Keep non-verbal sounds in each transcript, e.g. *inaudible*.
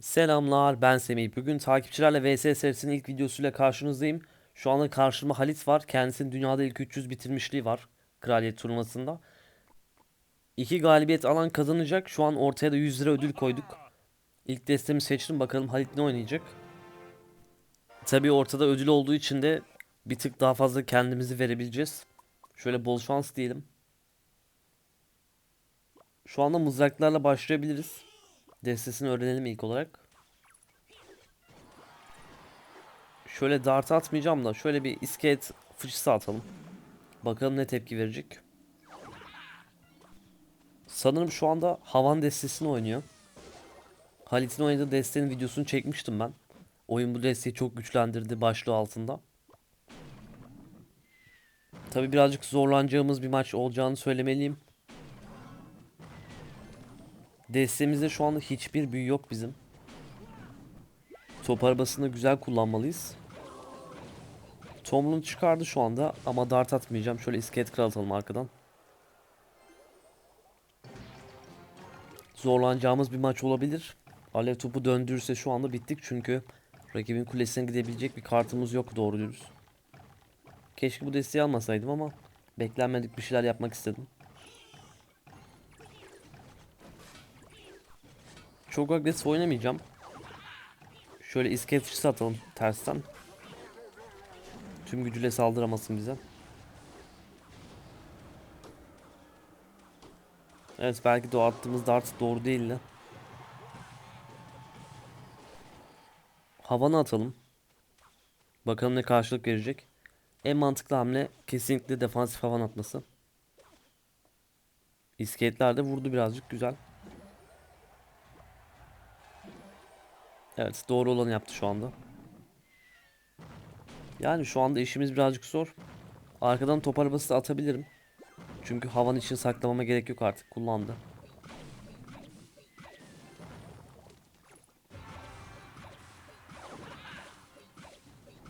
Selamlar ben Semih. Bugün takipçilerle VS serisinin ilk videosuyla karşınızdayım. Şu anda karşımda Halit var. Kendisinin dünyada ilk 300 bitirmişliği var. Kraliyet turnuvasında. İki galibiyet alan kazanacak. Şu an ortaya da 100 lira ödül koyduk. İlk destemi seçtim. Bakalım Halit ne oynayacak. Tabii ortada ödül olduğu için de bir tık daha fazla kendimizi verebileceğiz. Şöyle bol şans diyelim. Şu anda mızraklarla başlayabiliriz. Destesini öğrenelim ilk olarak. Şöyle dart atmayacağım da şöyle bir iskelet fıçısı atalım. Bakalım ne tepki verecek. Sanırım şu anda havan destesini oynuyor. Halit'in oynadığı destenin videosunu çekmiştim ben. Oyun bu desteği çok güçlendirdi başlığı altında. Tabi birazcık zorlanacağımız bir maç olacağını söylemeliyim. Destemizde şu anda hiçbir büyü yok bizim. Top arabasını güzel kullanmalıyız. Tomlun çıkardı şu anda ama dart atmayacağım. Şöyle iskelet kral atalım arkadan. Zorlanacağımız bir maç olabilir. Alev topu döndürürse şu anda bittik çünkü rakibin kulesine gidebilecek bir kartımız yok doğru dürüst. Keşke bu desteği almasaydım ama beklenmedik bir şeyler yapmak istedim. Çok agresif oynamayacağım. Şöyle iskelet fıçısı atalım tersten. Tüm gücüyle saldıramasın bize. Evet belki de attığımız dart doğru değildi. Havanı atalım. Bakalım ne karşılık verecek. En mantıklı hamle kesinlikle defansif havan atması. İskeletler de vurdu birazcık güzel. Evet doğru olanı yaptı şu anda. Yani şu anda işimiz birazcık zor. Arkadan top arabası da atabilirim. Çünkü havan için saklamama gerek yok artık kullandı.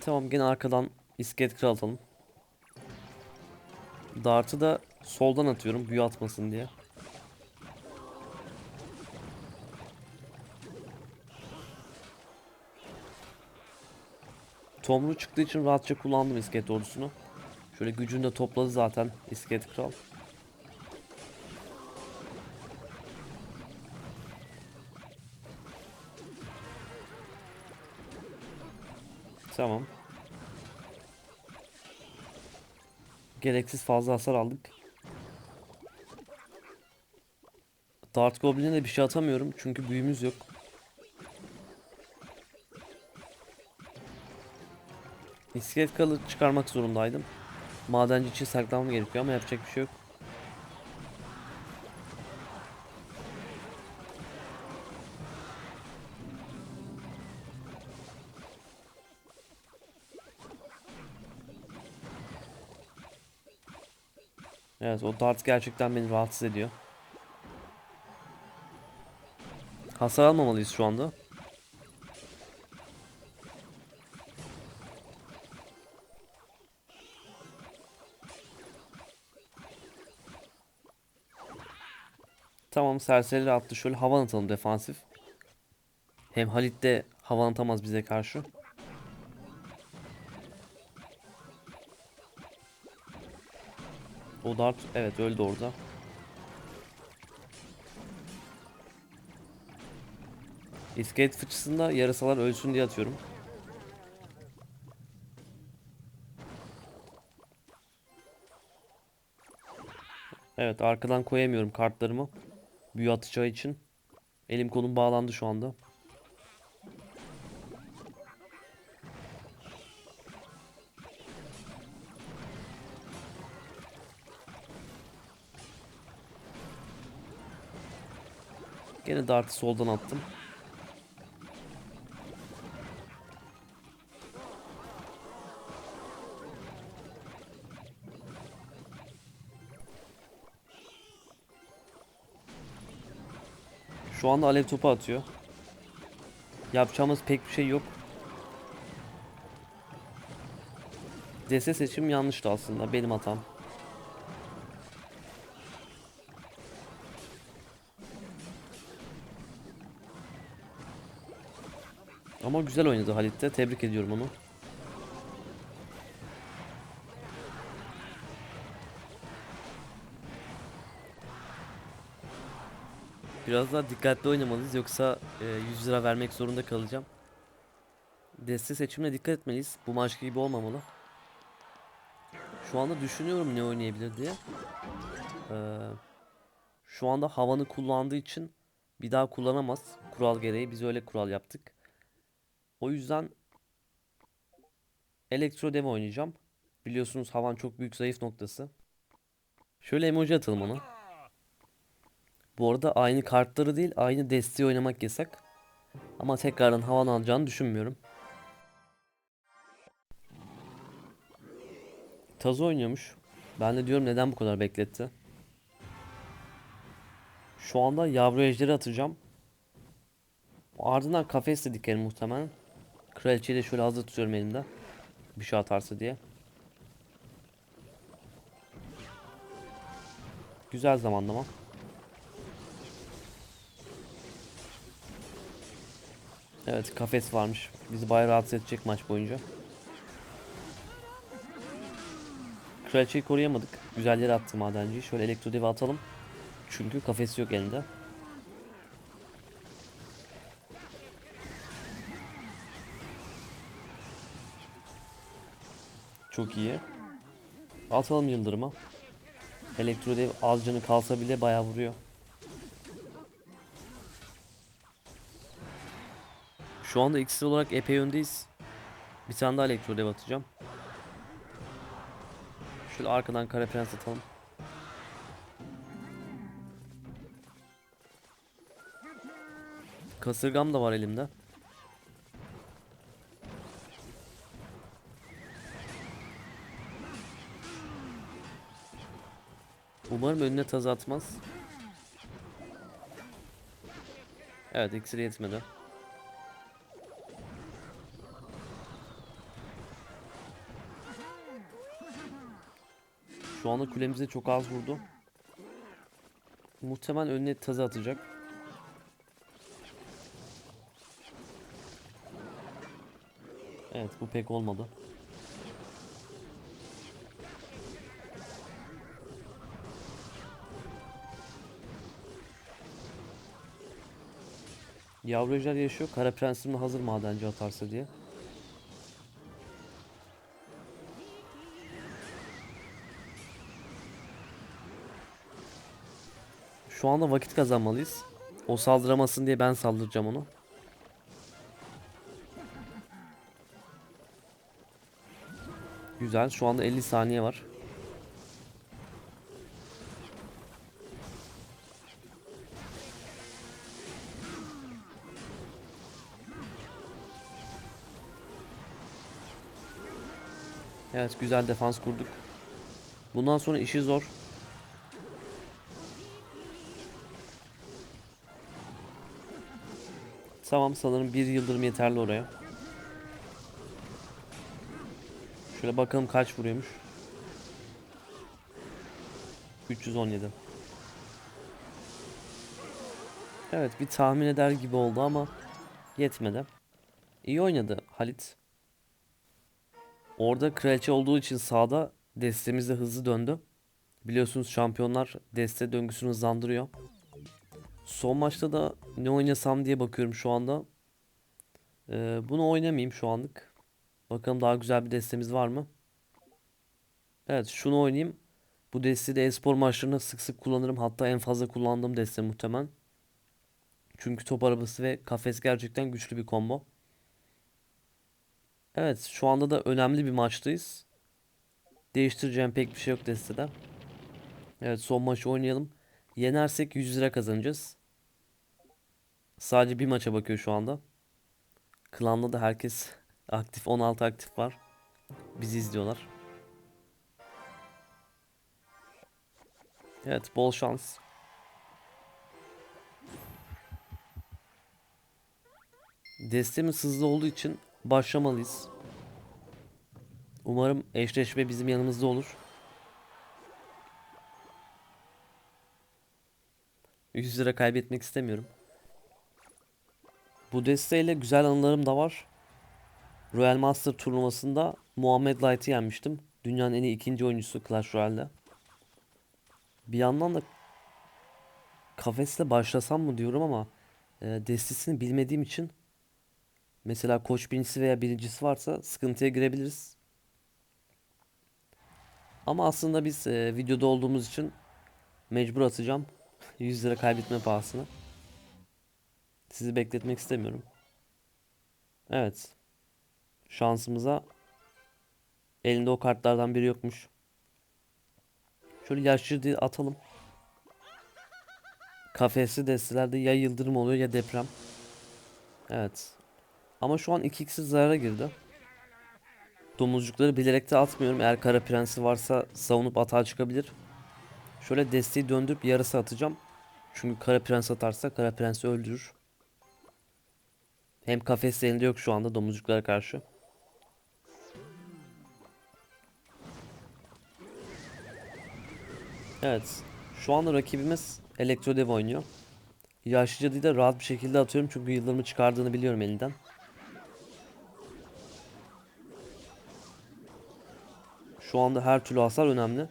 Tamam gene arkadan iskelet kral atalım. Dart'ı da soldan atıyorum büyü atmasın diye. Tomru çıktığı için rahatça kullandım iskelet ordusunu. Şöyle gücünü de topladı zaten iskelet kral. Tamam. Gereksiz fazla hasar aldık. Dart Goblin'e de bir şey atamıyorum çünkü büyümüz yok. İskelet kalı çıkarmak zorundaydım. Madenci için saklamam gerekiyor ama yapacak bir şey yok. Evet o dart gerçekten beni rahatsız ediyor. Hasar almamalıyız şu anda. Tamam serserileri attı. Şöyle havan atalım defansif. Hem Halit de havan atamaz bize karşı. O dart evet öldü orada. İskelet fıçısında yarasalar ölsün diye atıyorum. Evet arkadan koyamıyorum kartlarımı. Büyü atacağı için. Elim kolum bağlandı şu anda. Gene dartı soldan attım. Şu anda alev topu atıyor. Yapacağımız pek bir şey yok. DS seçim yanlıştı aslında benim hatam. Ama güzel oynadı Halit de. Tebrik ediyorum onu. Biraz daha dikkatli oynamalıyız yoksa e, 100 lira vermek zorunda kalacağım. Deste seçimine dikkat etmeliyiz. Bu maç gibi olmamalı. Şu anda düşünüyorum ne oynayabilir diye. Ee, şu anda havanı kullandığı için bir daha kullanamaz. Kural gereği biz öyle kural yaptık. O yüzden Elektro Dev oynayacağım. Biliyorsunuz havan çok büyük zayıf noktası. Şöyle emoji atalım ona. Bu arada aynı kartları değil aynı desteği oynamak yasak. Ama tekrardan havan alacağını düşünmüyorum. Taz oynuyormuş. Ben de diyorum neden bu kadar bekletti. Şu anda yavru ejderi atacağım. Ardından kafes de dikerim muhtemelen. Kraliçeyi de şöyle hazır tutuyorum elimde. Bir şey atarsa diye. Güzel zamanlama. Evet kafes varmış. Bizi bayağı rahatsız edecek maç boyunca. Kraliçeyi koruyamadık. Güzel yere attı madenciyi. Şöyle elektrodevi atalım. Çünkü kafesi yok elinde. Çok iyi. Atalım yıldırıma. Elektrodev az canı kalsa bile bayağı vuruyor. Şu anda iksir olarak epey öndeyiz. Bir tane daha elektrodev atacağım. Şöyle arkadan kara prens atalım. Kasırgam da var elimde. Umarım önüne taz atmaz. Evet iksiri yetmedi. Şu anda kulemize çok az vurdu. Muhtemelen önüne tazı atacak. Evet bu pek olmadı. Yavru ejder yaşıyor. Kara prensim de hazır madenci atarsa diye. Şu anda vakit kazanmalıyız. O saldıramasın diye ben saldıracağım onu. Güzel. Şu anda 50 saniye var. Evet güzel defans kurduk. Bundan sonra işi zor. Tamam sanırım bir yıldırım yeterli oraya. Şöyle bakalım kaç vuruyormuş. 317. Evet bir tahmin eder gibi oldu ama yetmedi. İyi oynadı Halit. Orada kraliçe olduğu için sağda destemiz de hızlı döndü. Biliyorsunuz şampiyonlar deste döngüsünü hızlandırıyor. Son maçta da ne oynasam diye bakıyorum şu anda. Ee, bunu oynamayayım şu anlık. Bakalım daha güzel bir destemiz var mı? Evet şunu oynayayım. Bu desteği de e-spor maçlarında sık sık kullanırım. Hatta en fazla kullandığım deste muhtemelen. Çünkü top arabası ve kafes gerçekten güçlü bir combo. Evet şu anda da önemli bir maçtayız. Değiştireceğim pek bir şey yok destede. Evet son maçı oynayalım. Yenersek 100 lira kazanacağız. Sadece bir maça bakıyor şu anda. Klanda da herkes *laughs* aktif 16 aktif var. Bizi izliyorlar. Evet bol şans. Destemiz hızlı olduğu için başlamalıyız. Umarım eşleşme bizim yanımızda olur. 100 lira kaybetmek istemiyorum. Bu desteğiyle güzel anılarım da var. Royal Master turnuvasında Muhammed Light'ı yenmiştim. Dünyanın en iyi ikinci oyuncusu Clash Royale'de. Bir yandan da kafesle başlasam mı diyorum ama e, destesini bilmediğim için mesela koç birincisi veya birincisi varsa sıkıntıya girebiliriz. Ama aslında biz e, videoda olduğumuz için mecbur atacağım. 100 lira kaybetme pahasına. Sizi bekletmek istemiyorum. Evet. Şansımıza elinde o kartlardan biri yokmuş. Şöyle yaşlı diye atalım. Kafesli destelerde ya yıldırım oluyor ya deprem. Evet. Ama şu an 2x'i zarara girdi. Domuzcukları bilerek de atmıyorum. Eğer kara prensi varsa savunup atağa çıkabilir. Şöyle desteği döndürüp yarısı atacağım. Çünkü kara prens atarsa kara prensi öldürür. Hem kafes elinde yok şu anda domuzcuklara karşı. Evet. Şu anda rakibimiz Elektrodev oynuyor. Yaşlı cadıyı da rahat bir şekilde atıyorum çünkü yıldırımı çıkardığını biliyorum elinden. Şu anda her türlü hasar önemli.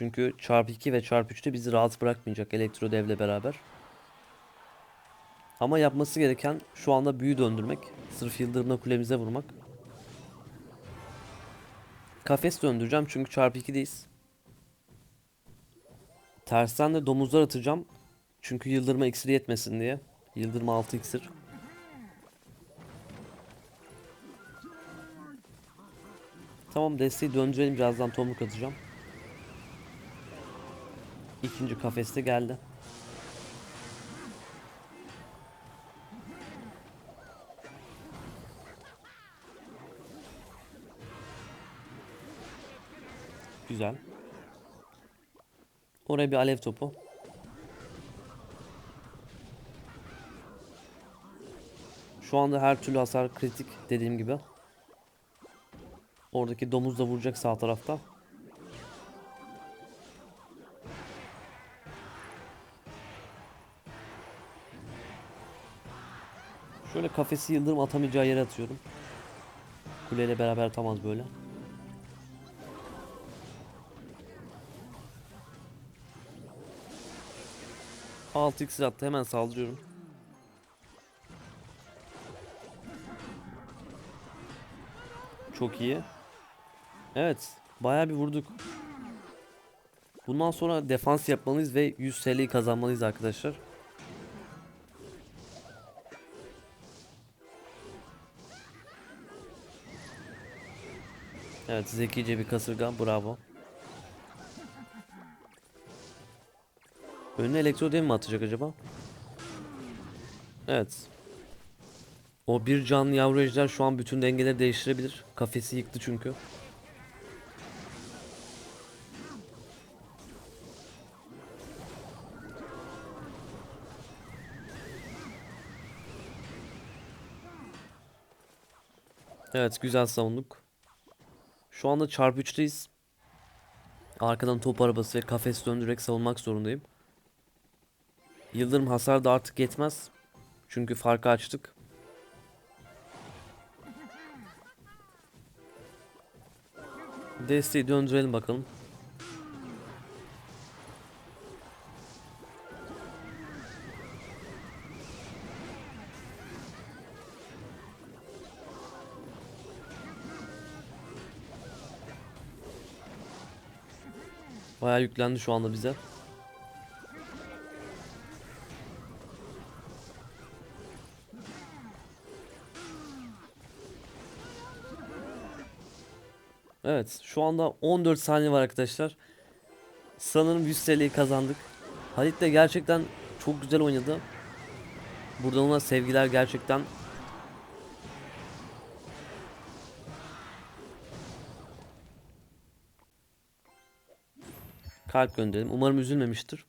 Çünkü çarpı 2 ve çarpı 3'te bizi rahat bırakmayacak Elektrodev'le beraber. Ama yapması gereken şu anda büyü döndürmek. Sırf yıldırımla kulemize vurmak. Kafes döndüreceğim çünkü çarpı 2'deyiz. Tersten de domuzlar atacağım. Çünkü yıldırma iksiri yetmesin diye. Yıldırma 6 iksir. Tamam desteği döndürelim birazdan tomruk atacağım. İkinci kafeste geldi. Güzel. Oraya bir alev topu. Şu anda her türlü hasar kritik dediğim gibi. Oradaki domuz da vuracak sağ tarafta. Kafesi yıldırım atamayacağı yere atıyorum. Kuleyle beraber atamaz böyle. Altı iksir attı hemen saldırıyorum. Çok iyi. Evet. Bayağı bir vurduk. Bundan sonra defans yapmalıyız ve 100 TL'yi kazanmalıyız arkadaşlar. Evet zekice bir kasırga bravo. Önüne elektro dev mi atacak acaba? Evet. O bir canlı yavru ejder şu an bütün dengeleri değiştirebilir. Kafesi yıktı çünkü. Evet güzel savunduk. Şu anda çarpı 3'teyiz. Arkadan top arabası ve kafes döndürerek savunmak zorundayım. Yıldırım hasar da artık yetmez. Çünkü farkı açtık. Desteği döndürelim bakalım. Bayağı yüklendi şu anda bize. Evet şu anda 14 saniye var arkadaşlar. Sanırım 100 TL'yi kazandık. Halit de gerçekten çok güzel oynadı. Buradan ona sevgiler gerçekten. Kalp gönderelim. Umarım üzülmemiştir.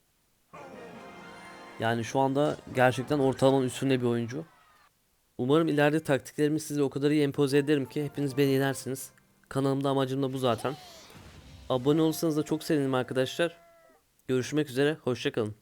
Yani şu anda gerçekten ortalamanın üstünde bir oyuncu. Umarım ileride taktiklerimi size o kadar iyi empoze ederim ki hepiniz beni yenersiniz. Kanalımda amacım da bu zaten. Abone olursanız da çok sevinirim arkadaşlar. Görüşmek üzere, hoşçakalın.